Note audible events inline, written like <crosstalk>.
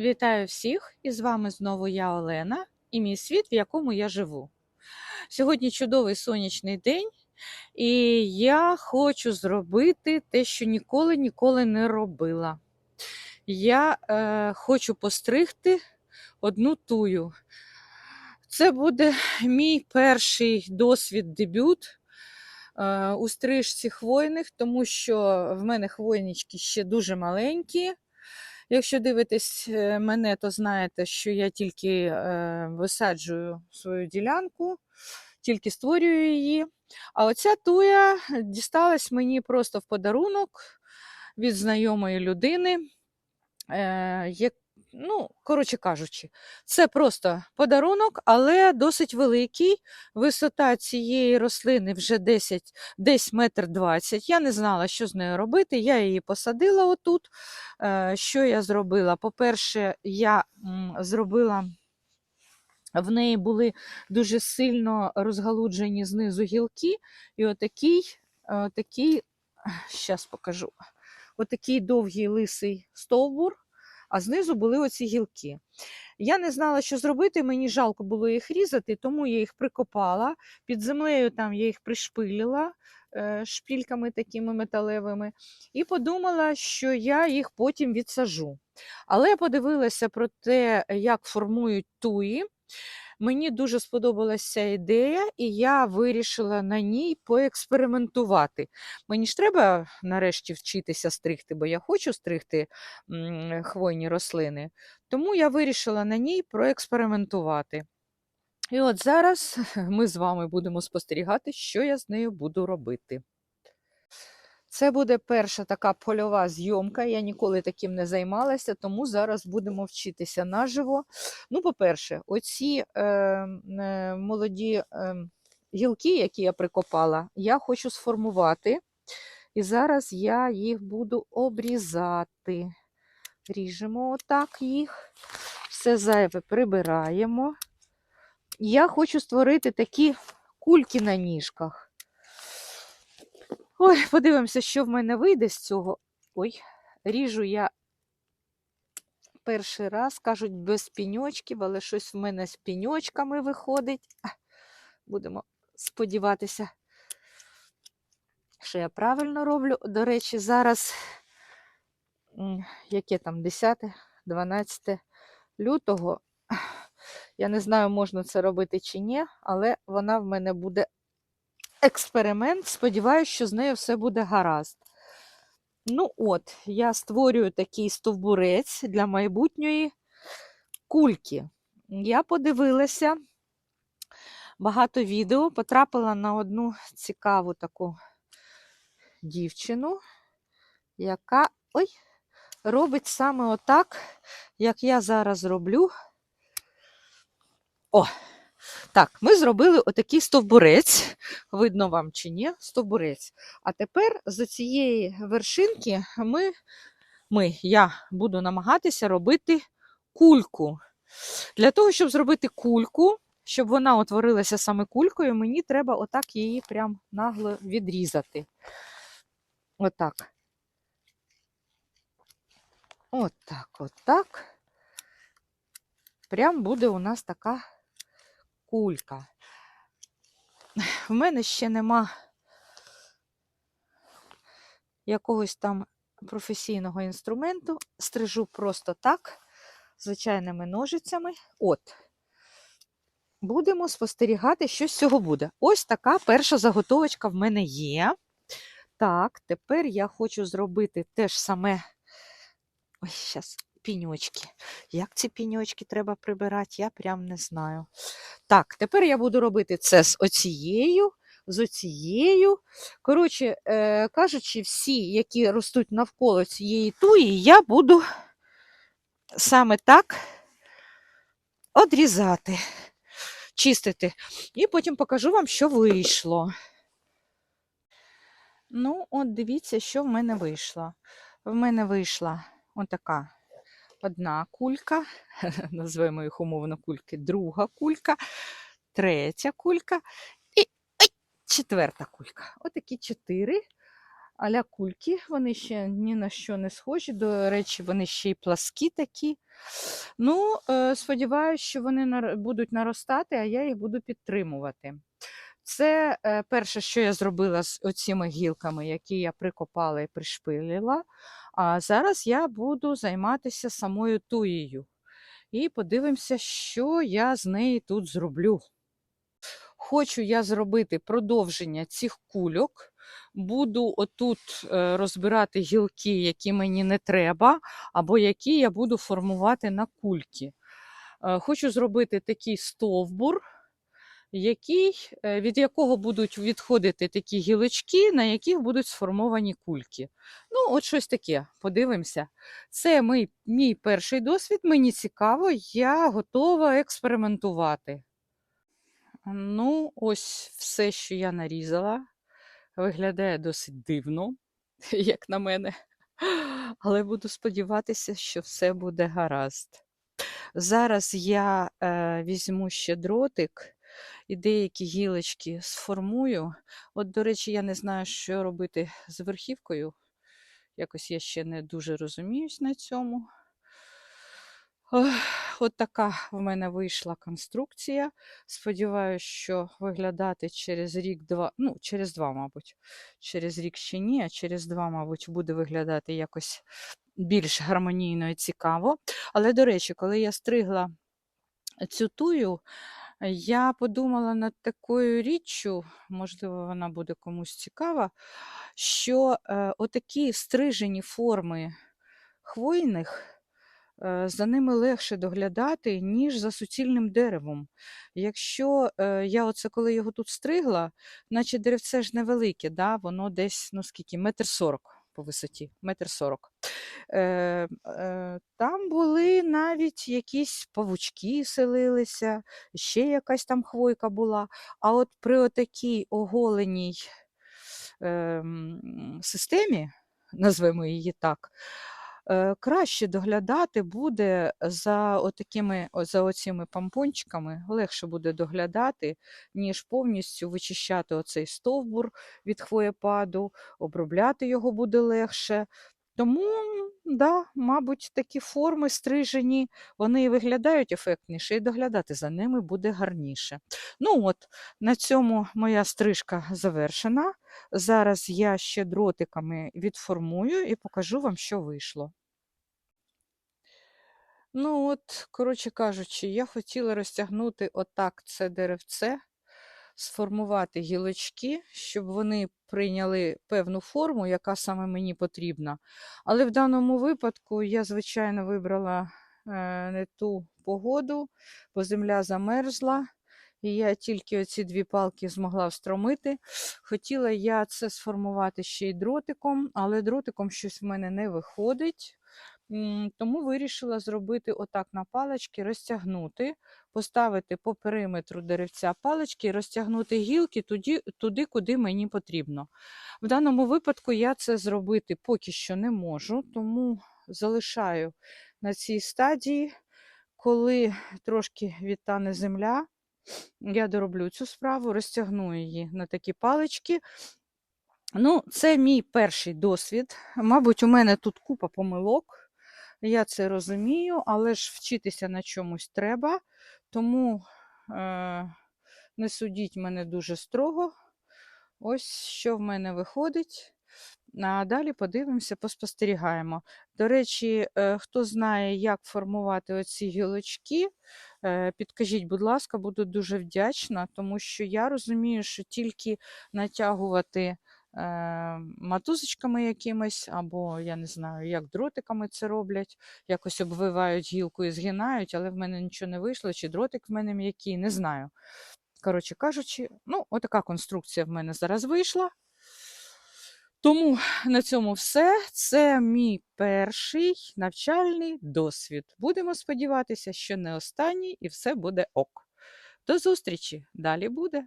Вітаю всіх! І з вами знову я Олена і мій світ, в якому я живу. Сьогодні чудовий сонячний день, і я хочу зробити те, що ніколи ніколи не робила. Я е, хочу постригти одну тую. Це буде мій перший досвід, дебют е, у стрижці хвойних, тому що в мене хвойнички ще дуже маленькі. Якщо дивитесь е, мене, то знаєте, що я тільки е, висаджую свою ділянку, тільки створюю її. А оця туя дісталась мені просто в подарунок від знайомої людини. Ну, коротше кажучи, це просто подарунок, але досить великий. Висота цієї рослини вже 10, десь метр двадцять. Я не знала, що з нею робити. Я її посадила отут. Е, Що я зробила? По-перше, я зробила. В неї були дуже сильно розгалуджені знизу гілки, і отакий, отакий, зараз покажу, отакий довгий лисий стовбур, а знизу були оці гілки. Я не знала, що зробити, мені жалко було їх різати, тому я їх прикопала. Під землею там я їх пришпилила е, шпільками такими металевими, і подумала, що я їх потім відсажу. Але я подивилася про те, як формують туї. Мені дуже сподобалася ідея, і я вирішила на ній поекспериментувати. Мені ж треба нарешті вчитися стригти, бо я хочу стригти хвойні рослини. Тому я вирішила на ній проекспериментувати. І от зараз ми з вами будемо спостерігати, що я з нею буду робити. Це буде перша така польова зйомка. Я ніколи таким не займалася, тому зараз будемо вчитися наживо. Ну, по-перше, оці е, е, молоді е, гілки, які я прикопала, я хочу сформувати. І зараз я їх буду обрізати. Ріжемо отак їх, все зайве прибираємо. Я хочу створити такі кульки на ніжках. Ой, подивимося, що в мене вийде з цього. Ой, ріжу я перший раз, кажуть, без піньочків, але щось в мене з піньочками виходить. Будемо сподіватися, що я правильно роблю. До речі, зараз, яке там 10, 12 лютого. Я не знаю, можна це робити чи ні, але вона в мене буде експеримент. Сподіваюся, що з нею все буде гаразд. Ну от, я створюю такий стовбурець для майбутньої кульки. Я подивилася багато відео, потрапила на одну цікаву таку дівчину, яка ой, робить саме отак, як я зараз роблю. О! Так, ми зробили отакий стовбурець, видно вам чи ні, стовбурець. А тепер з цієї вершинки ми, ми, я буду намагатися робити кульку. Для того, щоб зробити кульку, щоб вона утворилася саме кулькою, мені треба отак її прям нагло відрізати. Отак. Отак, отак. Прям буде у нас така кулька. В мене ще нема якогось там професійного інструменту. Стрижу просто так, звичайними ножицями. От. Будемо спостерігати, що з цього буде. Ось така перша заготовочка в мене є. Так, тепер я хочу зробити те ж саме. Ой, зараз піньочки. Як ці піньочки треба прибирати, я прям не знаю. Так, тепер я буду робити це з оцією, з оцією. Коротше, е, кажучи, всі, які ростуть навколо цієї туї, я буду саме так одрізати, чистити. І потім покажу вам, що вийшло. Ну, от дивіться, що в мене вийшло. В мене вийшла отака одна кулька, <laughs> називаємо їх умовно кульки, друга кулька, третя кулька і ой, четверта кулька. Отакі чотири аля кульки. Вони ще ні на що не схожі. До речі, вони ще й пласкі такі. Ну, е, сподіваюся, що вони будуть наростати, а я їх буду підтримувати. Це е, перше, що я зробила з оціми гілками, які я прикопала і пришпилила. А зараз я буду займатися самою туєю. І подивимося, що я з неї тут зроблю. Хочу я зробити продовження цих кульок. Буду отут е, розбирати гілки, які мені не треба, або які я буду формувати на кульки. Е, Хочу зробити такий стовбур, який, е, від якого будуть відходити такі гілочки, на яких будуть сформовані кульки. Ну, от щось таке, подивимося. Це мій, мій перший досвід, мені цікаво, я готова експериментувати. Ну, ось все, що я нарізала, виглядає досить дивно, <laughs> як на мене. Але буду сподіватися, що все буде гаразд. Зараз я е, візьму ще дротик і деякі гілочки сформую. От, до речі, я не знаю, що робити з верхівкою. Якось я ще не дуже розуміюсь на цьому. От така в мене вийшла конструкція. Сподіваюся, що виглядати через рік-два, ну, через два, мабуть, через рік ще ні, а через два, мабуть, буде виглядати якось більш гармонійно і цікаво. Але, до речі, коли я стригла цю тую, я подумала над такою річчю, можливо, вона буде комусь цікава, що е, отакі стрижені форми хвойних. е, За ними легше доглядати, ніж за суцільним деревом. Якщо е, я оце коли його тут стригла, наче деревце ж невелике, да? воно десь, ну скільки, метр сорок по висоті, метр сорок. Е, е, там були навіть якісь павучки селилися, ще якась там хвойка була. А от при отакій оголеній е, системі, назвемо її так, краще доглядати буде за отакими, за оціми помпончиками, легше буде доглядати, ніж повністю вичищати оцей стовбур від хвоєпаду, обробляти його буде легше. Тому, да, мабуть, такі форми стрижені, вони виглядають ефектніше, і доглядати за ними буде гарніше. Ну от, на цьому моя стрижка завершена. Зараз я ще дротиками відформую і покажу вам, що вийшло. Ну от, коротше кажучи, я хотіла розтягнути отак це деревце, сформувати гілочки, щоб вони прийняли певну форму, яка саме мені потрібна. Але в даному випадку я, звичайно, вибрала е, не ту погоду, бо земля замерзла. І я тільки оці дві палки змогла встромити. Хотіла я це сформувати ще й дротиком, але дротиком щось в мене не виходить. Тому вирішила зробити отак на палички, розтягнути, поставити по периметру деревця палички і розтягнути гілки туди, туди, куди мені потрібно. В даному випадку я це зробити поки що не можу, тому залишаю на цій стадії, коли трошки відтане земля, я дороблю цю справу, розтягну її на такі палички. Ну, це мій перший досвід. Мабуть, у мене тут купа помилок. Я це розумію, але ж вчитися на чомусь треба. Тому е, не судіть мене дуже строго. Ось що в мене виходить. А далі подивимося, поспостерігаємо. До речі, е, хто знає, як формувати оці гілочки, е, підкажіть, будь ласка, буду дуже вдячна, тому що я розумію, що тільки натягувати матузочками якимись, або я не знаю, як дротиками це роблять, якось обвивають гілку і згинають, але в мене нічого не вийшло, чи дротик в мене м'який, не знаю. Коротше кажучи, ну, отака конструкція в мене зараз вийшла. Тому на цьому все. Це мій перший навчальний досвід. Будемо сподіватися, що не останній і все буде ок. До зустрічі! Далі буде.